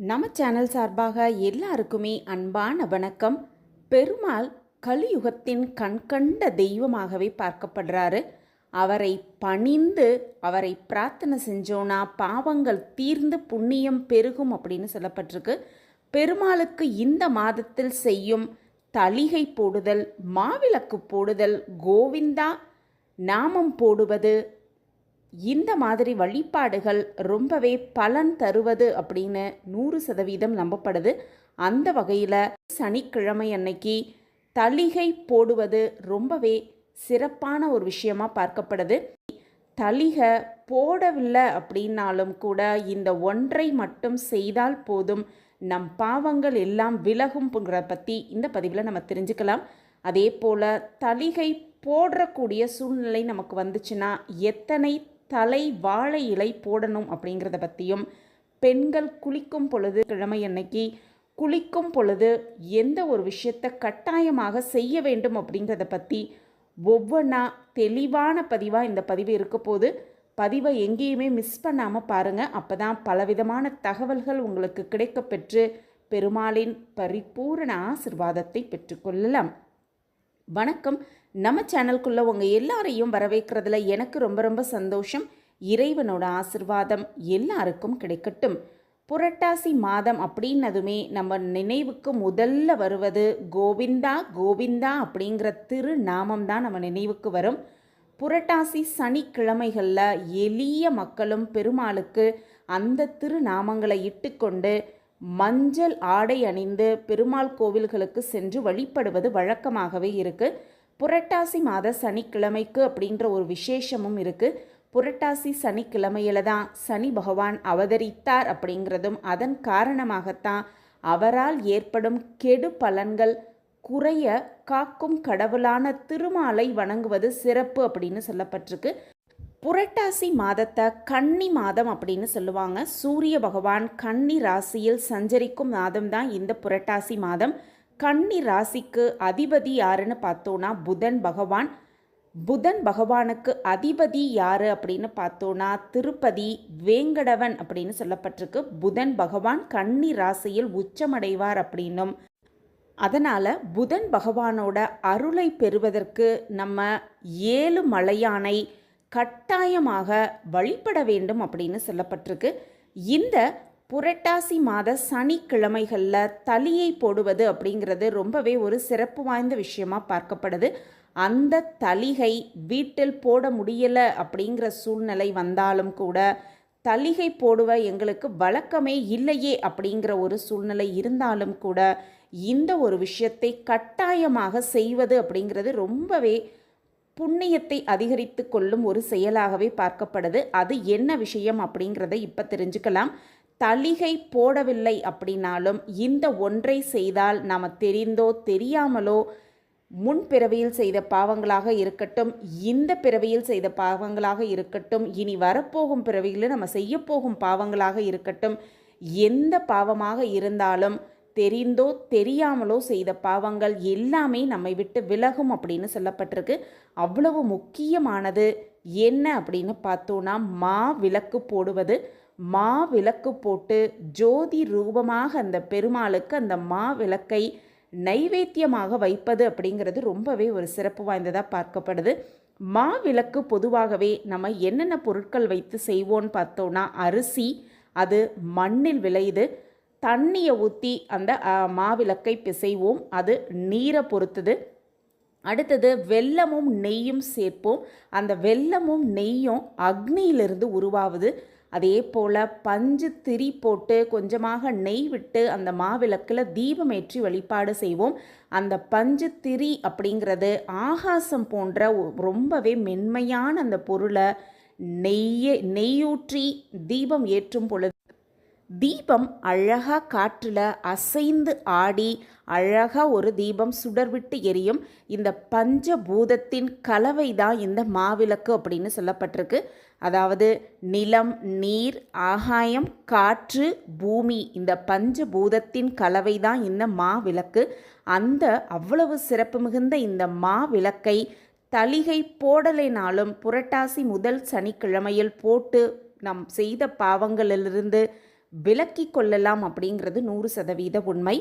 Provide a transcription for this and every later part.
நம்ம சேனல் சார்பாக எல்லாருக்குமே அன்பான வணக்கம். பெருமாள் கலியுகத்தின் கண்கண்ட தெய்வமாகவே பார்க்கப்படுறாரு. அவரை பணிந்து அவரை பிரார்த்தனை செஞ்சோன்னா பாவங்கள் தீர்ந்து புண்ணியம் பெருகும் அப்படின்னு சொல்லப்பட்டிருக்கு. பெருமாளுக்கு இந்த மாதத்தில் செய்யும் தளிகை போடுதல் மாவிளக்கு போடுதல் கோவிந்தா நாமம் போடுவது இந்த மாதிரி வழிபாடுகள் ரொம்பவே பலன் தருவது அப்படின்னு நூறு சதவீதம் நம்பப்படுது. அந்த வகையில் சனிக்கிழமை அன்னைக்கு தளிகை போடுவது ரொம்பவே சிறப்பான ஒரு விஷயமா பார்க்கப்படுது. தளிகை போடவில்லை அப்படின்னாலும் கூட இந்த ஒன்றை மட்டும் செய்தால் போதும். நம் பாவங்கள் எல்லாம் விலகும்ங்கிறத பற்றி இந்த பதிவில் நம்ம தெரிஞ்சுக்கலாம். அதே போல் தளிகை போடக்கூடிய சூழ்நிலை நமக்கு வந்துச்சுன்னா எத்தனை தலை வாழை இலை போடணும் அப்படிங்கிறத பற்றியும் பெண்கள் குளிக்கும் பொழுது கிழமை அன்னைக்கு குளிக்கும் பொழுது எந்த ஒரு விஷயத்தை கட்டாயமாக செய்ய வேண்டும் அப்படிங்கிறத பற்றி ஒவ்வொன்றா தெளிவான பதிவாக இந்த பதிவு இருக்க போது பதிவை எங்கேயுமே மிஸ் பண்ணாமல் பாருங்கள் அப்போ தான் பலவிதமான தகவல்கள் உங்களுக்கு கிடைக்கப்பெற்று பெருமாளின் பரிபூரண ஆசிர்வாதத்தை பெற்றுக்கொள்ளலாம் வணக்கம். நம்ம சேனல்குள்ளே உங்கள் எல்லாரையும் வரவேற்கிறதுல எனக்கு ரொம்ப ரொம்ப சந்தோஷம். இறைவனோட ஆசிர்வாதம் எல்லாருக்கும் கிடைக்கட்டும். புரட்டாசி மாதம் அப்படின்னதுமே நம்ம நினைவுக்கு முதல்ல வருவது கோவிந்தா கோவிந்தா அப்படிங்கிற திருநாமம் தான் நம்ம நினைவுக்கு வரும். புரட்டாசி சனிக்கிழமைகளில் எளிய மக்களும் பெருமாளுக்கு அந்த திருநாமங்களை இட்டுக்கொண்டு மஞ்சள் ஆடை அணிந்து பெருமாள் கோவில்களுக்கு சென்று வழிபடுவது வழக்கமாகவே இருக்குது புரட்டாசி மாத சனிக்கிழமைக்கு அப்படின்ற ஒரு விசேஷமும் இருக்குது புரட்டாசி சனிக்கிழமையில தான் சனி பகவான் அவதரித்தார் அப்படிங்கிறதும் அதன் காரணமாகத்தான் அவரால் ஏற்படும் கெடு பலன்கள் குறைய காக்கும் கடவுளான திருமாலை வணங்குவது சிறப்பு அப்படின்னு சொல்லப்பட்டிருக்கு. புரட்டாசி மாதத்தை கன்னி மாதம் அப்படின்னு சொல்லுவாங்க. சூரிய பகவான் கன்னி ராசியில் சஞ்சரிக்கும் மாதம் தான் இந்த புரட்டாசி மாதம். கன்னி ராசிக்கு அதிபதி யாருன்னு பார்த்தோன்னா புதன் பகவான். புதன் பகவானுக்கு அதிபதி யார் அப்படின்னு பார்த்தோன்னா திருப்பதி வேங்கடவன் அப்படின்னு சொல்லப்பட்டிருக்கு. புதன் பகவான் கன்னி ராசியில் உச்சமடைவார் அப்படின்னும். அதனால் புதன் பகவானோட அருளை பெறுவதற்கு நம்ம ஏழு மலையானை கட்டாயமாக வழிபட வேண்டும் அப்படின்னு சொல்லப்பட்டிருக்கு. இந்த புரட்டாசி மாத சனிக்கிழமைகளில் தளியை போடுவது அப்படிங்கிறது ரொம்பவே ஒரு சிறப்பு வாய்ந்த விஷயமா பார்க்கப்படுது. அந்த தலிகை வீட்டில் போட முடியலை அப்படிங்கிற சூழ்நிலை வந்தாலும் கூட தளிகை போடுவ எங்களுக்கு வழக்கமே இல்லையே அப்படிங்கிற ஒரு சூழ்நிலை இருந்தாலும் கூட இந்த ஒரு விஷயத்தை கட்டாயமாக செய்வது அப்படிங்கிறது ரொம்பவே புண்ணியத்தை அதிகரித்து கொள்ளும் ஒரு செயலாகவே பார்க்கப்படுது. அது என்ன விஷயம் அப்படிங்கிறத இப்போ தெரிஞ்சுக்கலாம். தளிகை போடவில்லை அப்படின்னாலும் இந்த ஒன்றை செய்தால் நாம் தெரிந்தோ தெரியாமலோ முன் பிறவியில் செய்த பாவங்களாக இருக்கட்டும் இந்த பிறவியில் செய்த பாவங்களாக இருக்கட்டும் இனி வரப்போகும் பிறவியில் நம்ம செய்யப்போகும் பாவங்களாக இருக்கட்டும் எந்த பாவமாக இருந்தாலும் தெரிந்தோ தெரியாமலோ செய்த பாவங்கள் எல்லாமே நம்மை விட்டு விலகும் அப்படின்னு சொல்லப்பட்டிருக்கு. அவ்வளவு முக்கியமானது என்ன அப்படின்னு பார்த்தோன்னா மா விளக்கு போடுவது. மா விளக்கு போட்டு ஜோதி ரூபமாக அந்த பெருமாளுக்கு அந்த மா விளக்கை நைவேத்தியமாக வைப்பது அப்படிங்கிறது ரொம்பவே ஒரு சிறப்பு வாய்ந்ததாக பார்க்கப்படுது. மா விளக்கு பொதுவாகவே நம்ம என்னென்ன பொருட்கள் வைத்து செய்வோன்னு பார்த்தோன்னா அரிசி அது மண்ணில் விளையுது. தண்ணியை ஊற்றி அந்த மாவிளக்கை பிசைவோம். அது நீரை பொறுத்தது. அடுத்தது வெல்லமும் நெய்யும் சேர்ப்போம். அந்த வெல்லமும் நெய்யும் அக்னியிலிருந்து உருவாகுது அதே போல் பஞ்சு திரி போட்டு கொஞ்சமாக நெய் விட்டு அந்த மாவிளக்கில் தீபம் ஏற்றி வழிபாடு செய்வோம். அந்த பஞ்சு திரி அப்படிங்கிறது ஆகாசம் போன்ற ரொம்பவே மென்மையான அந்த பொருளை நெய்யை நெய்யூற்றி தீபம் ஏற்றும் பொழுது தீபம் அழகாக காற்றில் அசைந்து ஆடி அழகாக ஒரு தீபம் சுடர்விட்டு எரியும். இந்த பஞ்சபூதத்தின் கலவை தான் இந்த மாவிளக்கு அப்படின்னு சொல்லப்பட்டிருக்கு. அதாவது நிலம் நீர் ஆகாயம் காற்று பூமி இந்த பஞ்சபூதத்தின் கலவை தான் இந்த மாவிளக்கு அந்த அவ்வளவு சிறப்பு மிகுந்த இந்த மாவிளக்கை தளிகை போடலைனாலும் புரட்டாசி முதல் சனிக்கிழமையில் போட்டு நம் செய்த பாவங்களிலிருந்து விலக்கி கொள்ளலாம் அப்படிங்கிறது நூறு சதவீத உண்மை.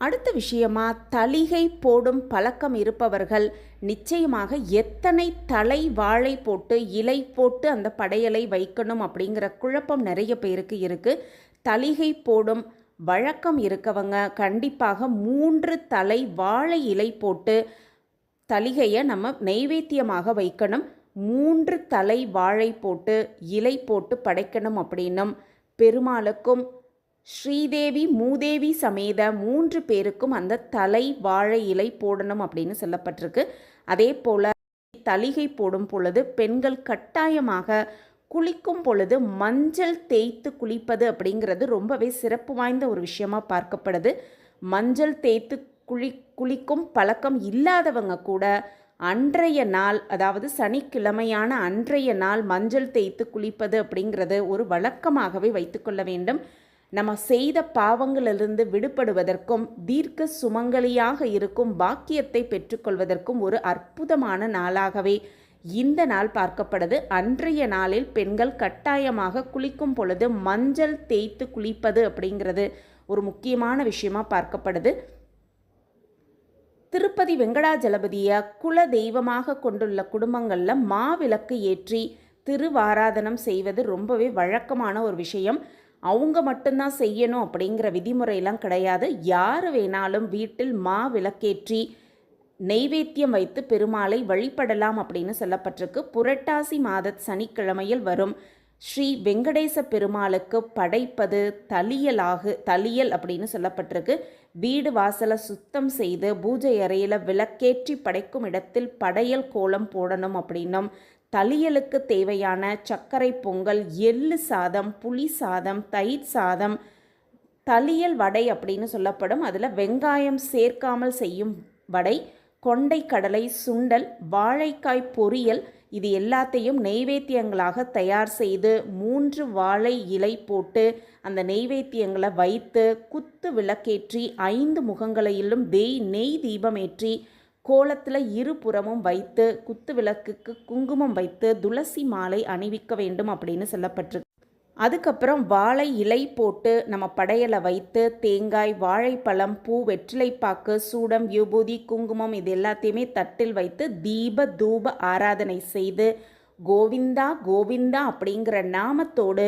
அடுத்த விஷயமா தளிகை போடும் பழக்கம் இருப்பவர்கள் நிச்சயமாக எத்தனை தலை வாழை போட்டு இலை போட்டு அந்த படையலை வைக்கணும் அப்படிங்கிற குழப்பம் நிறைய பேருக்கு இருக்குது தளிகை போடும் வழக்கம் இருக்கவங்க கண்டிப்பாக மூன்று தலை வாழை இலை போட்டு தளிகையை நம்ம நெய்வேத்தியமாக வைக்கணும். மூன்று தலை வாழை போட்டு இலை போட்டு படைக்கணும் அப்படின்னும் பெருமாளுக்கும் ஸ்ரீதேவி மூதேவி சமேத மூன்று பேருக்கும் அந்த தலை வாழை இலை போடணும் அப்படின்னு சொல்லப்பட்டிருக்கு. அதே போல் தலிகை போடும் பொழுது பெண்கள் கட்டாயமாக குளிக்கும் பொழுது மஞ்சள் தேய்த்து குளிப்பது அப்படிங்கிறது ரொம்பவே சிறப்பு வாய்ந்த ஒரு விஷயமா பார்க்கப்படுது. மஞ்சள் தேய்த்து குளி குளிக்கும் பழக்கம் இல்லாதவங்க கூட அன்றைய நாள் அதாவது சனிக்கிழமையான அன்றைய நாள் மஞ்சள் தேய்த்து குளிப்பது அப்படிங்கிறது ஒரு வழக்கமாகவே வைத்துக்கொள்ள வேண்டும். நம்ம செய்த பாவங்களிலிருந்து விடுபடுவதற்கும் தீர்க்க சுமங்கலியாக இருக்கும் பாக்கியத்தை பெற்றுக்கொள்வதற்கும் ஒரு அற்புதமான நாளாகவே இந்த நாள் பார்க்கப்படுது அன்றைய நாளில் பெண்கள் கட்டாயமாக குளிக்கும் பொழுது மஞ்சள் தேய்த்து குளிப்பது அப்படிங்கிறது ஒரு முக்கியமான விஷயமா பார்க்கப்படுது திருப்பதி வெங்கடாஜலபதியை குல தெய்வமாக கொண்டுள்ள குடும்பங்களில் மாவிளக்கு ஏற்றி திருவாராதனம் செய்வது ரொம்பவே வழக்கமான ஒரு விஷயம். அவங்க மட்டும்தான் செய்யணும் அப்படிங்கிற விதிமுறையெல்லாம் கிடையாது. யார் வேணாலும் வீட்டில் மா விளக்கேற்றி நெய்வேத்தியம் வைத்து பெருமாளை வழிபடலாம் அப்படின்னு சொல்லப்பட்டிருக்கு. புரட்டாசி மாத சனிக்கிழமையில் வரும் ஸ்ரீ வெங்கடேச பெருமாளுக்கு படைப்பது தலியலாகு தலியல் அப்படின்னு சொல்லப்பட்டிருக்கு. வீடு வாசலை சுத்தம் செய்து பூஜை அறையில் விளக்கேற்றி படைக்கும் இடத்தில் படையல் கோலம் போடணும் அப்படின்னும் தளியலுக்கு தேவையான சர்க்கரை பொங்கல் எள்ளு சாதம் புளி சாதம் தயிர் சாதம் தளியல் வடை அப்படின்னு சொல்லப்படும். அதில் வெங்காயம் சேர்க்காமல் செய்யும் வடை கொண்டை கடலை சுண்டல் வாழைக்காய் பொரியல் இது எல்லாத்தையும் நெய்வேத்தியங்களாக தயார் செய்து மூன்று வாழை இலை போட்டு அந்த நெய்வேத்தியங்களை வைத்து குத்து விளக்கேற்றி ஐந்து முகங்களையிலும் தெய் நெய் தீபமேற்றி கோலத்தில் இருபுறமும் வைத்து குத்து விளக்குக்கு குங்குமம் வைத்து துளசி மாலை அணிவிக்க வேண்டும் அப்படின்னு சொல்லப்பட்டிருக்கு. அதுக்கப்புறம் வாழை இலை போட்டு நம்ம படையலை வைத்து தேங்காய் வாழைப்பழம் பூ வெற்றிலைப்பாக்கு சூடம் யூபூதி குங்குமம் இது எல்லாத்தையுமே தட்டில் வைத்து தீப தூப ஆராதனை செய்து கோவிந்தா கோவிந்தா அப்படிங்கிற நாமத்தோடு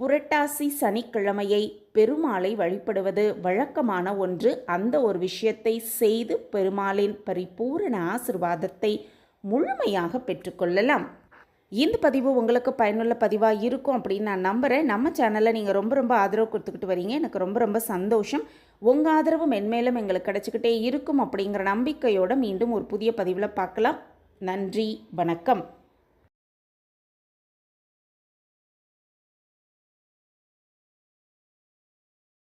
புரட்டாசி சனிக்கிழமையை பெருமாளை வழிபடுவது வழக்கமான ஒன்று. அந்த ஒரு விஷயத்தை செய்து பெருமாளின் பரிபூரண ஆசிர்வாதத்தை முழுமையாக பெற்றுக்கொள்ளலாம் இந்த பதிவு உங்களுக்கு பயனுள்ள பதிவாக இருக்கும் அப்படின்னு நான் நம்புகிறேன் நம்ம சேனலில் நீங்கள் ரொம்ப ரொம்ப ஆதரவு கொடுத்துக்கிட்டு வரீங்க. எனக்கு ரொம்ப ரொம்ப சந்தோஷம். உங்கள் ஆதரவு மென்மேலும் எங்களுக்கு கிடச்சிக்கிட்டே இருக்கும் அப்படிங்கிற நம்பிக்கையோடு மீண்டும் ஒரு புதிய பதிவில் பார்க்கலாம். நன்றி வணக்கம்.